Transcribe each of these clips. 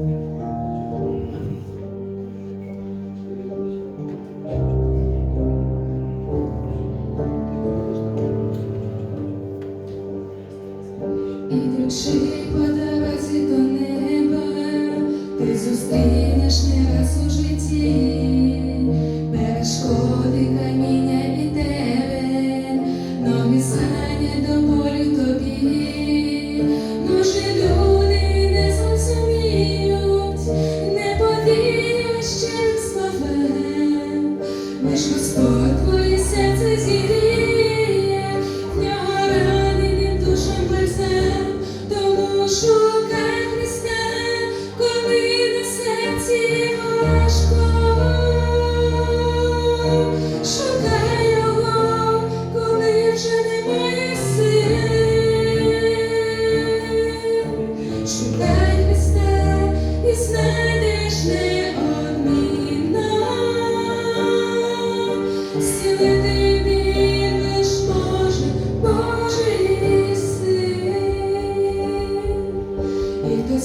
Ідучи по дорозі до неба, ти зустрінеш не раз у житті. лиш Господь серце зігріє, нього раненим душам тому шукай Христа, коли на серці важко. Шукай його, коли вже немає сил. Шукай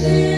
see.